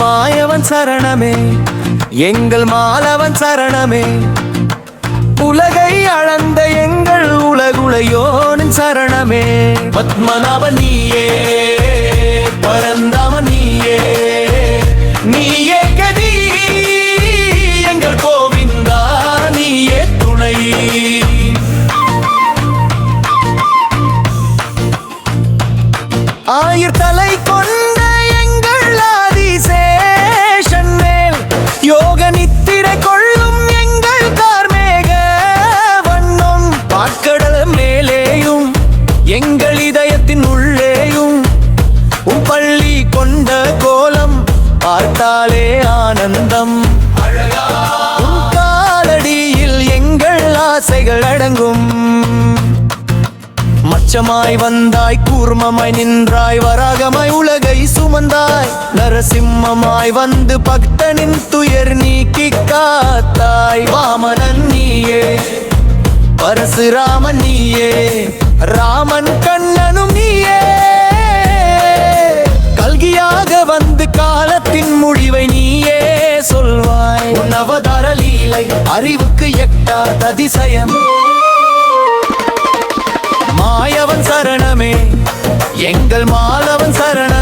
மாயவன் சரணமே எங்கள் மாலவன் சரணமே. உலகை அளந்த எங்கள் உலகுலையோனின் சரணமே. பத்மநாப நீயே பரந்தம பார்த்தாலே ஆனந்தம். காலடியில் எங்கள் ஆசைகள் அடங்கும். மச்சமாய் வந்தாய் கூர்மமாய் நின்றாய் வராகமாய் உலகை சுமந்தாய். நரசிம்மமாய் வந்து பக்தனின் துயர் நீக்கி காத்தாய். வாமனன் நீயே பரசுராமன் நீயே ராமன் கண்ணனும் நீ இல்லை அறிவுக்கு எட்டாத அதிசயம். மாயவன் சரணமே. எங்கள் மாலவன் சரணம்.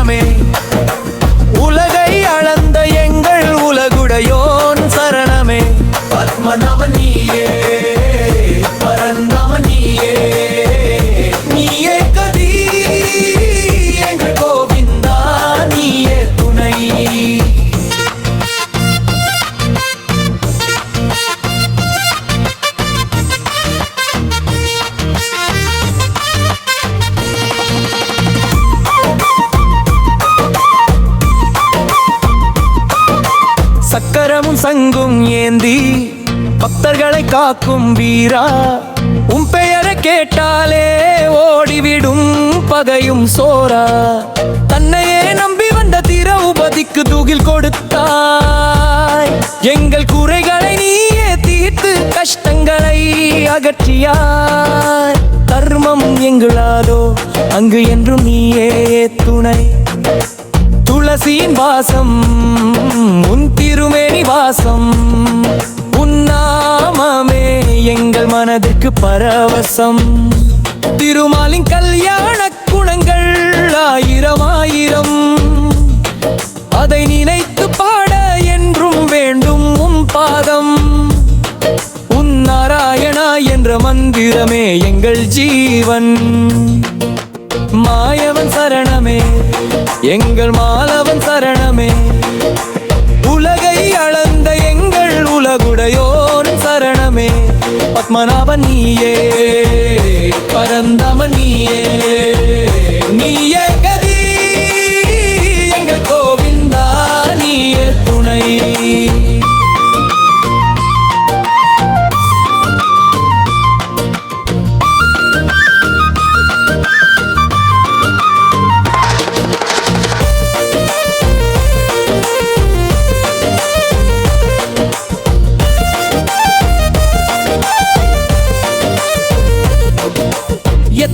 சக்கரமும் சங்கும் ஏந்தி பக்தர்களை காக்கும் வீரா. உன் பெயரை கேட்டாலே ஓடிவிடும் பகையும் சோரா. தன்னையே நம்பி வந்த திரௌபதிக்கு தூகில் கொடுத்தாய். எங்கள் குறைகளை நீயே தீர்த்து கஷ்டங்களை அகற்றியாய். தர்மம் எங்களாதோ அங்கு என்றும் நீயே துணை. துளசியின் வாசம் உன் திருமேனி வாசம். உன்னாமமே எங்கள் மனதிற்கு பரவசம். திருமாலின் கல்யாண குணங்கள் ஆயிரம் ஆயிரம் அதை நினைத்து பாட என்றும் வேண்டும் உன் பாதம். உன் நாராயணா என்ற மந்திரமே எங்கள் ஜீவன். மாயவன் சரணமே எங்கள் மாலவன் சரணமே. உலகை அளந்த எங்கள் உலகுடையோன் சரணமே. பத்மநாபன் நீயே பரந்தமன் நீயே.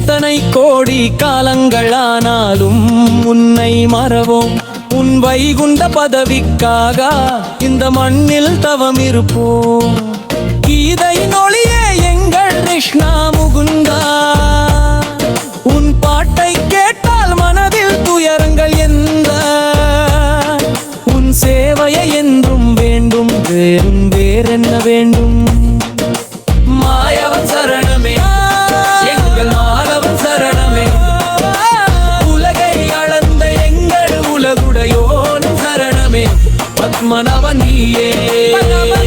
எத்தனை கோடி காலங்களானாலும் உன்னை மறவோம். உன் வைகுண்ட பதவிக்காக இந்த மண்ணில் தவம் இருப்போம் கீதை நொழியே எங்கள் கிருஷ்ணா முகுந்தா. உன் பாட்டை கேட்டால் மனதில் துயரங்கள் எந்த? உன் சேவையை என்றும் வேண்டும் வேறும் வேறென்ன வேண்டும்? మనవనీయే. నీయే